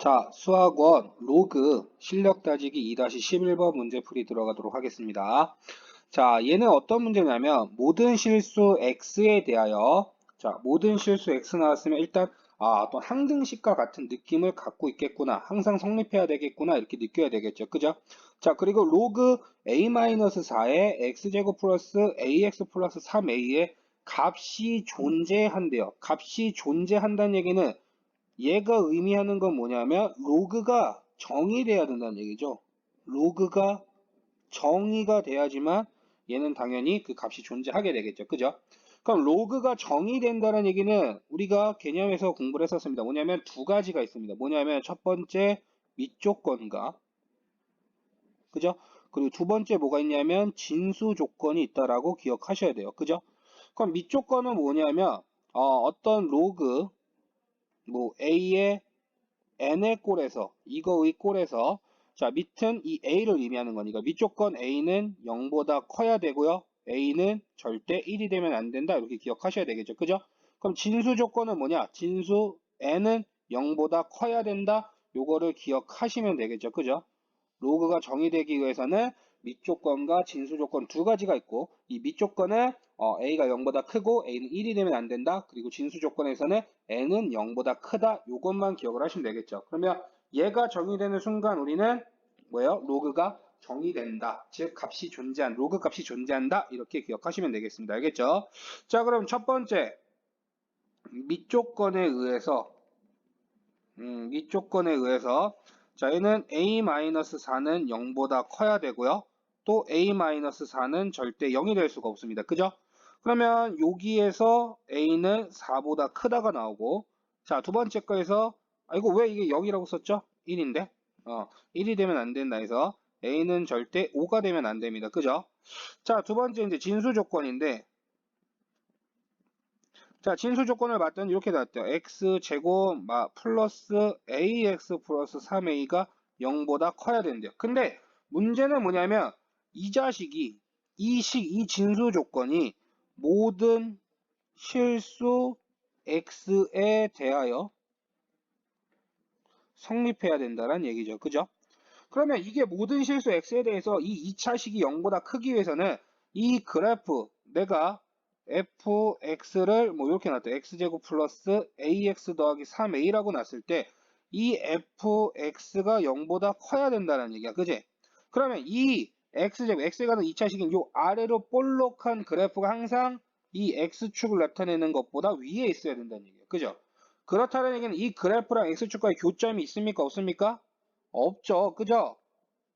자, 수학원 로그 실력 따지기 2-11번 문제풀이 들어가도록 하겠습니다. 자, 얘는 어떤 문제냐면 모든 실수 x에 대하여 자, 모든 실수 x 나왔으면 일단 아, 어떤 항등식과 같은 느낌을 갖고 있겠구나. 항상 성립해야 되겠구나. 이렇게 느껴야 되겠죠. 그죠? 자, 그리고 로그 a-4의 x제곱 플러스 ax 플러스 3a의 값이 존재한대요. 값이 존재한다는 얘기는 얘가 의미하는 건 뭐냐면 로그가 정의돼야 된다는 얘기죠. 로그가 정의가 돼야지만 얘는 당연히 그 값이 존재하게 되겠죠. 그죠? 그럼 로그가 정의된다는 얘기는 우리가 개념에서 공부를 했었습니다. 뭐냐면 두 가지가 있습니다. 뭐냐면 첫 번째 밑조 건과 그죠? 그리고 두 번째 뭐가 있냐면 진수 조건이 있다라고 기억하셔야 돼요. 그죠? 그럼 밑조건은 뭐냐면 어, 떤 로그 뭐 a의 n의 꼴에서 이거의 꼴에서 자 밑은 이 a를 의미하는 거니까 밑조건 a는 0보다 커야 되고요. a는 절대 1이 되면 안 된다. 이렇게 기억하셔야 되겠죠. 그죠? 그럼 진수 조건은 뭐냐? 진수 n은 0보다 커야 된다. 요거를 기억하시면 되겠죠. 그죠? 로그가 정의되기 위해서는 밑조건과 진수조건 두 가지가 있고 이 밑조건은 어, a가 0보다 크고 a는 1이 되면 안 된다. 그리고 진수 조건에서는 n은 0보다 크다. 이것만 기억을 하시면 되겠죠. 그러면 얘가 정의되는 순간 우리는 뭐예요? 로그가 정의된다. 즉 값이 존재한 로그 값이 존재한다. 이렇게 기억하시면 되겠습니다. 알겠죠? 자 그럼 첫 번째 밑조건에 의해서 음, 밑조건에 의해서 자 얘는 a-4는 0보다 커야 되고요. 또 a-4는 절대 0이 될 수가 없습니다. 그죠? 그러면 여기에서 a는 4보다 크다가 나오고 자 두 번째 거에서 아 이거 왜 이게 0이라고 썼죠? 1인데 어 1이 되면 안 된다 해서 a는 절대 5가 되면 안 됩니다. 그죠? 자 두 번째 이제 진수 조건인데 자 진수 조건을 봤더니 이렇게 나왔대요. x 제곱 플러스 ax 플러스 3a가 0보다 커야 된대요. 근데 문제는 뭐냐면 이 자식이 이 식, 이 진수 조건이 모든 실수 x에 대하여 성립해야 된다는 얘기죠. 그죠? 그러면 이게 모든 실수 x에 대해서 이 2차식이 0보다 크기 위해서는 이 그래프 내가 fx를 뭐 이렇게 놨다. x제곱 플러스 ax 더하기 3a라고 놨을 때 이 fx가 0보다 커야 된다는 얘기야. 그지? 그러면 이 x제곱, x에 가는 2차식인 요 아래로 볼록한 그래프가 항상 이 x축을 나타내는 것보다 위에 있어야 된다는 얘기예요. 그죠? 그렇다는 얘기는 이 그래프랑 x축과의 교점이 있습니까? 없습니까? 없죠. 그죠?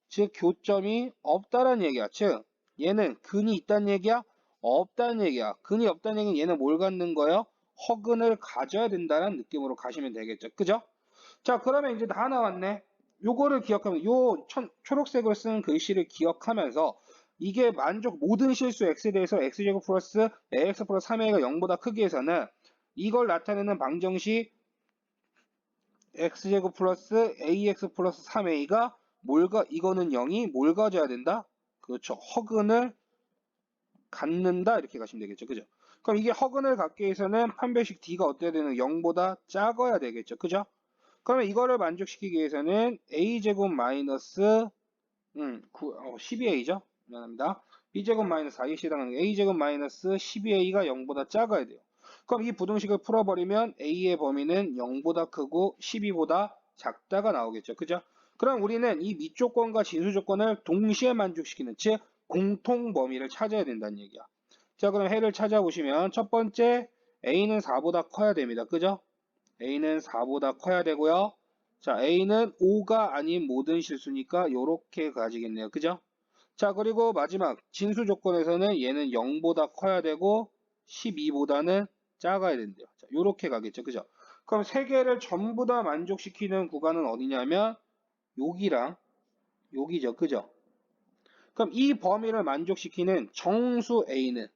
즉 교점이 없다는 얘기야. 즉 얘는 근이 있다는 얘기야? 없다는 얘기야. 근이 없다는 얘기는 얘는 뭘 갖는 거예요? 허근을 가져야 된다는 느낌으로 가시면 되겠죠. 그죠? 자 그러면 이제 다 나왔네. 요거를 기억하면 요 천, 초록색을 쓴 글씨를 기억하면서 이게 만족 모든 실수 x에 대해서 x제곱 플러스 ax 플러스 3a가 0보다 크기 위해서는 이걸 나타내는 방정식 x제곱 플러스 ax 플러스 3a가 뭘가 이거는 0이 뭘 가져야 된다? 그렇죠. 허근을 갖는다 이렇게 가시면 되겠죠. 그죠? 그럼 이게 허근을 갖기 위해서는 판별식 d가 어때야 되는 0보다 작아야 되겠죠. 그죠? 그러면 이거를 만족시키기 위해서는 a제곱 마이너스 음, 9, 어, 12a죠. 미안합니다. b제곱 마이너스 4에 해당하는 a제곱 마이너스 12a가 0보다 작아야 돼요. 그럼 이 부등식을 풀어버리면 a의 범위는 0보다 크고 12보다 작다가 나오겠죠. 그죠? 그럼 우리는 이 밑조건과 진수조건을 동시에 만족시키는 즉 공통 범위를 찾아야 된다는 얘기야. 자 그럼 해를 찾아보시면 첫 번째 a는 4보다 커야 됩니다. 그죠? A는 4보다 커야 되고요. 자, a는 5가 아닌 모든 실수니까 이렇게 가지겠네요. 그죠? 자, 그리고 마지막 진수 조건에서는 얘는 0보다 커야 되고 12보다는 작아야 된대요. 자, 이렇게 가겠죠. 그죠? 그럼 세 개를 전부 다 만족시키는 구간은 어디냐면 여기랑 여기죠. 그죠? 그럼 이 범위를 만족시키는 정수 a는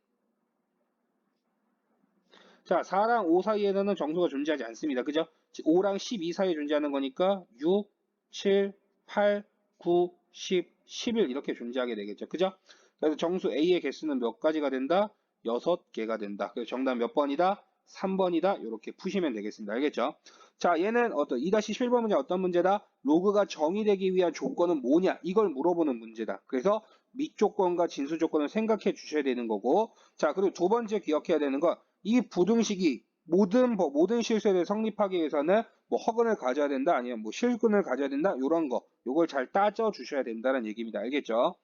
자, 4랑 5 사이에는 정수가 존재하지 않습니다. 그죠? 5랑 12 사이에 존재하는 거니까 6, 7, 8, 9, 10, 11 이렇게 존재하게 되겠죠. 그죠? 그래서 정수 A의 개수는 몇 가지가 된다? 6개가 된다. 그래서 정답 몇 번이다? 3번이다. 이렇게 푸시면 되겠습니다. 알겠죠? 자, 얘는 어떤 2-11번 문제 어떤 문제다? 로그가 정의되기 위한 조건은 뭐냐? 이걸 물어보는 문제다. 그래서 밑 조건과 진수 조건을 생각해 주셔야 되는 거고. 자, 그리고 두 번째 기억해야 되는 건 이 부등식이 모든 법, 모든 실수에 성립하기 위해서는 뭐 허근을 가져야 된다, 아니면 뭐 실근을 가져야 된다, 요런 거. 요걸 잘 따져 주셔야 된다는 얘기입니다. 알겠죠?